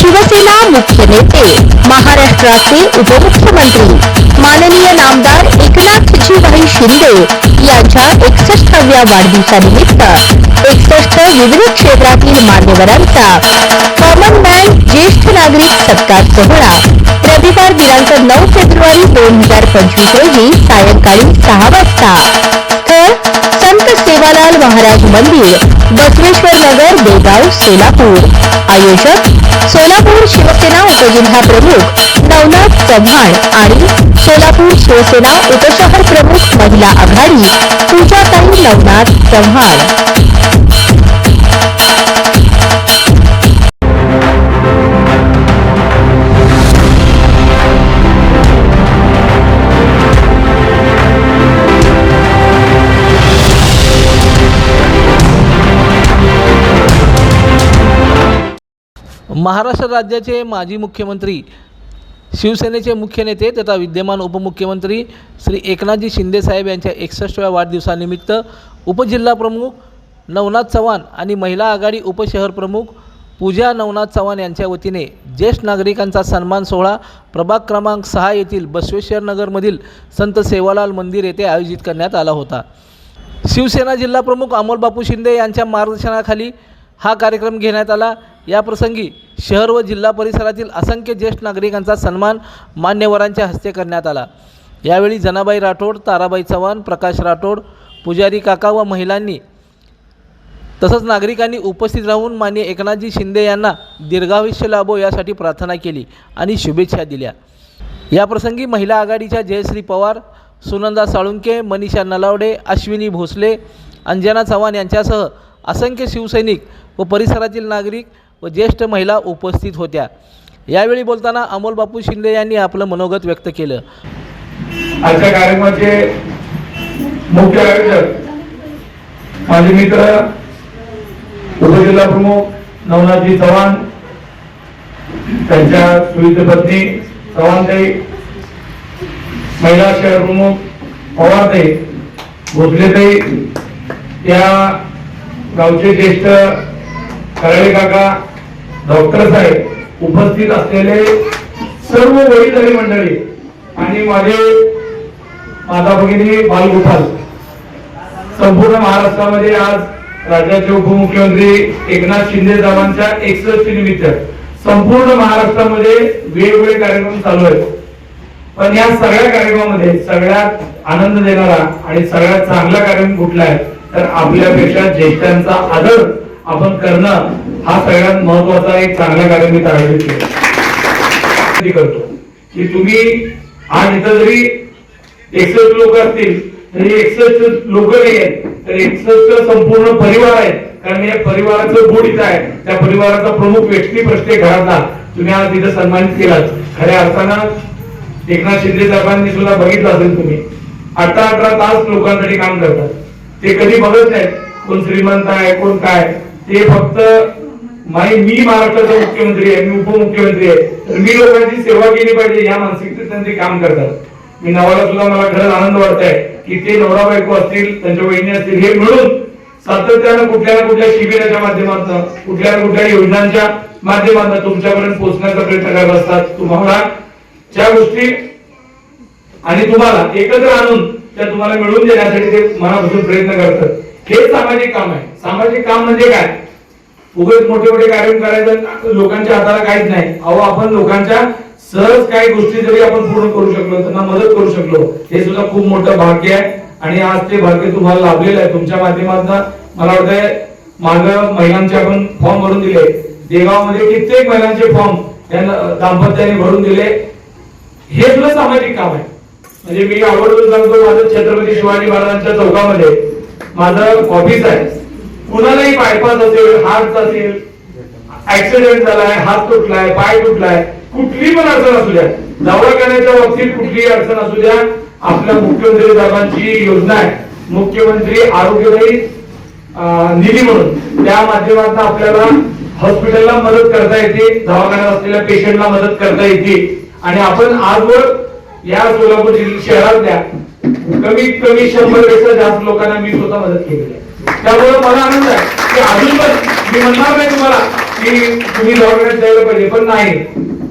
शिवसेना मुख्य नेते महाराष्ट्राचे उपमुख्यमंत्री माननीय नामदार एकनाथजीभाई शिंदे यांच्या एकसष्टाव्या वाढदिवसानिमित्त एकसष्ट विविध क्षेत्रातील मान्यवरांचा कॉमन मॅन ज्येष्ठ नागरिक सत्कार सोहळा रविवार दिनांक नऊ फेब्रुवारी दोन हजार पंचवीस रोजी सायंकाळी सहा वाजता सेवालाल महाराज मंदिर बसवेश्वर नगर बेगाव सोलापूर. आयोजक सोलापूर शिवसेना उपजिल्हा प्रमुख नवनाथ चव्हाण आणि सोलापूर शिवसेना उपशहर प्रमुख महिला आघाडी पूजाताई नवनाथ चव्हाण. महाराष्ट्र राज्याचे माजी मुख्यमंत्री शिवसेनेचे मुख्य नेते तथा विद्यमान उपमुख्यमंत्री श्री एकनाथजी शिंदेसाहेब यांच्या एकसष्टव्या वाढदिवसानिमित्त उपजिल्हाप्रमुख नवनाथ चव्हाण आणि महिला आघाडी उपशहर प्रमुख पूजा नवनाथ चव्हाण यांच्या वतीने ज्येष्ठ नागरिकांचा सन्मान सोहळा प्रभाग क्रमांक सहा येथील बसवेश्वर नगरमधील संत सेवालाल मंदिर येथे आयोजित करण्यात आला होता. शिवसेना जिल्हाप्रमुख अमोल बापू शिंदे यांच्या मार्गदर्शनाखाली हा कार्यक्रम घेण्यात आला. या प्रसंगी शहर व जिल्हा परिसरातील असंख्य ज्येष्ठ नागरिकांचा सन्मान मान्यवरांच्या हस्ते करण्यात आला. यावेळी जनाबाई राठोड ताराबाई चव्हाण प्रकाश राठोड पुजारी काका व महिलांनी तसंच नागरिकांनी उपस्थित राहून मान्य एकनाथजी शिंदे यांना दीर्घायुष्य लाभो यासाठी प्रार्थना केली आणि शुभेच्छा दिल्या. याप्रसंगी महिला आघाडीच्या जयश्री पवार सुनंदा साळुंके मनीषा नलावडे अश्विनी भोसले अंजना चव्हाण यांच्यासह असंख्य शिवसैनिक व परिसरातील नागरिक व ज्येष्ठ महिला उपस्थित होत्या. यावेळी बोलताना अमोल बापू शिंदे यांनी आपलं मनोगत व्यक्त केलं. आजच्या कार्यक्रमाचे मुख्य आयोजक माझे मित्र उपजिल्हा प्रमुख नवनाथजी चव्हाण त्यांच्या सुविध पत्नी चव्हाणताई महिला शहर प्रमुख पवारताई भोसलेताई या गावचे ज्येष्ठ कराळे काका डॉक्टर साहेब उपस्थित असलेले सर्व वडीलधारी मंडळी आणि माझे माता भगिनी बालगोपाल संपूर्ण महाराष्ट्रामध्ये आज राज्याचे उपमुख्यमंत्री एकनाथ शिंदे साहेबांच्या एकसष्ट निमित्त संपूर्ण महाराष्ट्रामध्ये वेगवेगळे कार्यक्रम चालू आहेत. पण या सगळ्या कार्यक्रमामध्ये सगळ्यात आनंद देणारा आणि सगळ्यात चांगला कार्यक्रम कुठला आहे? तर आपल्यापेक्षा ज्येष्ठांचा आदर आपण करणं हा सगळ्यात महत्त्वाचा एक चांगला कार्यक्रम मी आयोजित केला करतो. की तुम्ही आज इथं जरी एकसष्ट लोक असतील तरी एकसष्ट लोक नाही आहेत तर एकसष्ट संपूर्ण परिवार आहेत कारण या परिवाराचं गुढ इथं आहे. त्या परिवाराचा प्रमुख व्यक्ती प्रश्न घरातला. तुम्ही आज तिथं सन्मानित केलात. खऱ्या अर्थानं एकनाथ शिंदे साहेबांनी सुद्धा बघितलं असेल तुम्ही. अठरा अठरा तास लोकांसाठी काम करतात. ते कधी बघत नाहीत कोण श्रीमंत आहे कोण काय. ते फक्त नाही मी महाराष्ट्राचा मुख्यमंत्री आहे मी उपमुख्यमंत्री आहे. तर मी लोकांची सेवा केली पाहिजे या मानसिकतेत ते काम करतात. मी नवाला सुद्धा मला खरंच आनंद वाटत आहे की ते नवरा बायको असतील त्यांच्या वहिनी असतील हे मिळून सातत्यानं कुठल्या ना कुठल्या शिबिराच्या माध्यमातून कुठल्या ना कुठल्या योजनांच्या माध्यमातून तुमच्यापर्यंत पोहोचण्याचा प्रयत्न करत असतात. तुम्हाला ज्या गोष्टी आणि तुम्हाला एकत्र आणून त्या तुम्हाला मिळवून देण्यासाठी ते मनापासून प्रयत्न करतात. हे सामाजिक काम आहे. सामाजिक काम म्हणजे काय? उगाच मोठे मोठे कार्यक्रम करायचं लोकांच्या हाताला काहीच नाही. अहो आपण लोकांच्या सहज काही गोष्टी जरी आपण पूर्ण करू शकलो त्यांना मदत करू शकलो हे सुद्धा खूप मोठं भाग्य आहे. आणि आज ते भाग्य तुम्हाला लाभलेलं आहे. तुमच्या माध्यमातून मला वाटतंय माग महिलांचे आपण फॉर्म भरून दिले. देगावमध्ये कित्येक महिलांचे फॉर्म दाम्पत्याने भरून दिले. हे सुद्धा सामाजिक काम आहे. म्हणजे मी आवडून सांगतो माझं छत्रपती शिवाजी महाराजांच्या चौकामध्ये माझं ऑफिस आहे. कुणालाही बायपास असेल हात असेल ऍक्सिडेंट झालाय हात तुटलाय पाय तुटलाय कुठली पण अडचण असू द्या. दवाखान्याच्या बाबतीत कुठलीही अडचण असू द्या. आपल्या मुख्यमंत्री साहेबांची योजना आहे. मुख्यमंत्री आरोग्यदायी निधी म्हणून. त्या माध्यमातून आपल्याला हॉस्पिटलला मदत करता येते दवाखान्यात असलेल्या पेशंटला मदत करता येते. आणि आपण आजवर या सोलापूर शहरातल्या कमीत कमी शंभरपेक्षा जास्त लोकांना मी स्वतः मदत केलेली आहे. त्यामुळे मला आनंद आहे. की अजून पण मी म्हणणार नाही तुम्हाला की तुम्ही गव्हर्नमेंट द्यायला पाहिजे पण नाही.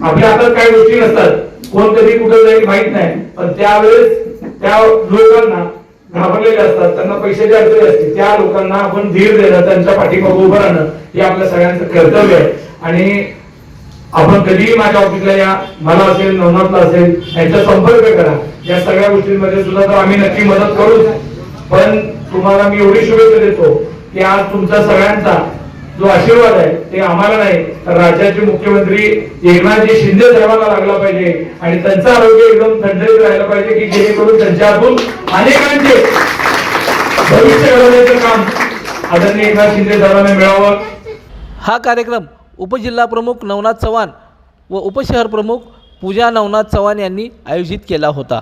आपल्या हातात काही गोष्टी नसतात. कोण कधी कुठं जाईल माहीत नाही. पण त्यावेळेस त्या लोकांना घाबरलेले असतात. त्यांना पैशाची अडचणी असते. त्या लोकांना आपण धीर देणं त्यांच्या पाठीमागे उभं राहणं हे आपल्या सगळ्यांचं कर्तव्य आहे. आणि आपण कधीही माझ्या ऑफिसला या मला असेल नवनाथला असेल यांचा संपर्क करा. या सगळ्या गोष्टींमध्ये सुद्धा तर आम्ही नक्की मदत करूच. पण तुम्हाला मी एवढी शुभेच्छा देतो की आज तुमचा सगळ्यांचा जो आशीर्वाद आहे ते आम्हाला नाही तर राज्याचे मुख्यमंत्री एकनाथजी शिंदे साहेबांना लागला पाहिजे आणि त्यांचं आरोग्य एकदम थंडीत राहिलं पाहिजे की जेणेकरून त्यांच्या हातून अनेकांचे भविष्य घडवण्याचं काम आदरणीय एकनाथ शिंदे साहेबांना मिळावं. हा कार्यक्रम उपजिल्हा प्रमुख नवनाथ चव्हाण व उपशहर प्रमुख पूजा नवनाथ चव्हाण यांनी आयोजित केला होता.